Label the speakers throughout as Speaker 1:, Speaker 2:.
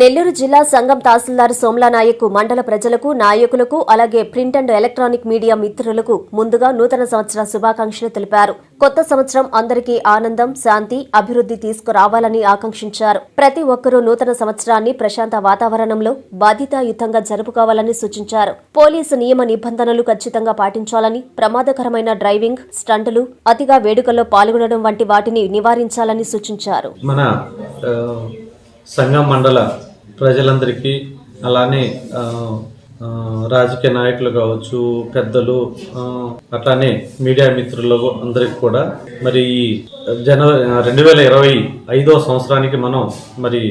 Speaker 1: నెల్లూరు జిల్లా సంఘం తహసీల్దార్ సోమ్లానాయక్ మండల ప్రజలకు నాయకులకు అలాగే ప్రింట్ అండ్ ఎలక్ట్రానిక్ మీడియా మిత్రులకు ముందుగా నూతన సంవత్సర శుభాకాంక్షలు తెలిపారు. కొత్త సంవత్సరం అందరికీ ఆనందం శాంతి అభివృద్ధి తీసుకురావాలని ఆకాంక్షించారు. ప్రతి ఒక్కరూ నూతన సంవత్సరాన్ని ప్రశాంత వాతావరణంలో బాధ్యతాయుతంగా జరుపుకోవాలని సూచించారు. పోలీసు నియమ నిబంధనలు ఖచ్చితంగా పాటించాలని ప్రమాదకరమైన డ్రైవింగ్ స్టంటులు అతిగా వేడుకల్లో పాల్గొనడం వంటి వాటిని నివారించాలని సూచించారు.
Speaker 2: మన సంఘం మండల ప్రజలందరికీ అలానే రాజకీయ నాయకులు కావచ్చు పెద్దలు అట్లానే మీడియా మిత్రులు అందరికి కూడా. మరి ఈ జనవరి రెండు వేల ఇరవై ఐదో సంవత్సరానికి మనం మరి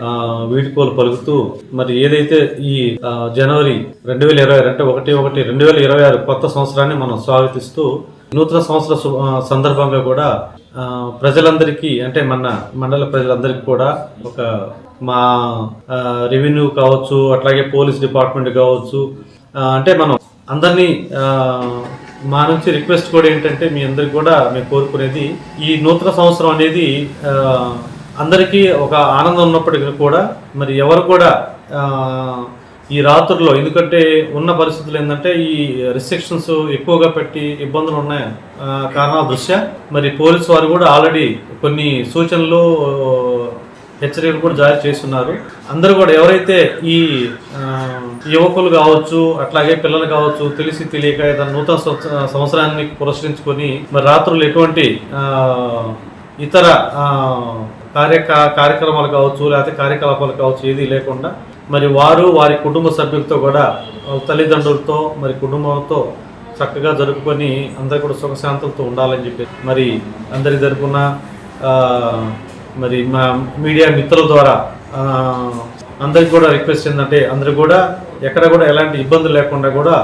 Speaker 2: ఆ, వీడ్కోలు పలుకుతూ మరి ఏదైతే ఈ జనవరి రెండు వేల ఇరవై అంటే ఒకటి ఒకటి రెండు వేల ఇరవై ఆరు కొత్త సంవత్సరాన్ని మనం స్వాగతిస్తూ నూతన సంవత్సర సు- సందర్భంగా కూడా ప్రజలందరికీ అంటే మన మండల ప్రజలందరికీ కూడా ఒక మా రెవెన్యూ కావచ్చు అట్లాగే పోలీస్ డిపార్ట్మెంట్ కావచ్చు అంటే మనం అందరినీ మా నుంచి రిక్వెస్ట్ కూడా ఏంటంటే మీ అందరికి కూడా మేము కోరుకునేది ఈ నూతన సంవత్సరం అనేది అందరికీ ఒక ఆనందం ఉన్నప్పటికీ కూడా మరి ఎవరు కూడా ఈ రాత్రుల్లో ఎందుకంటే ఉన్న పరిస్థితులు ఏంటంటే ఈ రిస్ట్రిక్షన్స్ ఎక్కువగా పెట్టి ఇబ్బందులు ఉన్నాయి. కారణాల దృష్ట్యా మరి పోలీసు వారు కూడా ఆల్రెడీ కొన్ని సూచనలు హెచ్చరికలు కూడా జారీ చేస్తున్నారు. అందరూ కూడా ఎవరైతే ఈ యువకులు కావచ్చు అట్లాగే పిల్లలు కావచ్చు తెలిసి తెలియక ఏదైనా నూతన సంవత్సరాన్ని పురస్కరించుకొని మరి రాత్రులు ఎటువంటి ఇతర కార్యక కార్య కార్యక్రమాలు కావచ్చు లేకపోతే కార్యకలాపాలు కావచ్చు ఏది లేకుండా మరి వారు వారి కుటుంబ సభ్యులతో కూడా తల్లిదండ్రులతో మరి కుటుంబంతో చక్కగా జరుపుకొని అందరు కూడా సుఖశాంతులతో ఉండాలని చెప్పి మరి అందరి తరపున మరి మా మీడియా మిత్రుల ద్వారా అందరికి కూడా రిక్వెస్ట్ ఏంటంటే అందరూ కూడా ఎక్కడ కూడా ఎలాంటి ఇబ్బందులు లేకుండా కూడా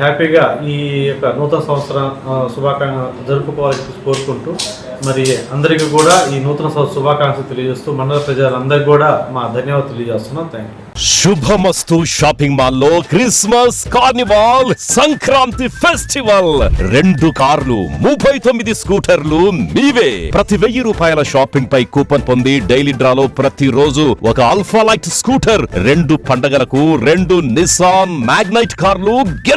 Speaker 2: హ్యాపీగా ఈ యొక్క నూతన సంవత్సరం శుభాకాంక్ష జరుపుకోవాలని కోరుకుంటూ మరి అందరికీ కూడా ఈ నూతన సంవత్సర శుభాకాంక్షలు తెలియజేస్తూ మండల ప్రజలందరికీ కూడా మా ధన్యవాదాలు తెలియజేస్తున్నాం. థ్యాంక్ యూ
Speaker 3: శుభమస్తు షాపింగ్ మాల్లో క్రిస్మస్ కార్నివాల్ సంక్రాంతి ఫెస్టివల్. రెండు కార్లు ముప్పై తొమ్మిది స్కూటర్లు మీవే. ప్రతి వెయ్యి రూపాయల షాపింగ్ పై కూపన్ పొంది డైలీ డ్రాలో ప్రతి రోజు ఒక అల్ఫా లైట్ స్కూటర్ రెండు పండగలకు రెండు నిసాన్ మ్యాగ్నైట్ కార్లు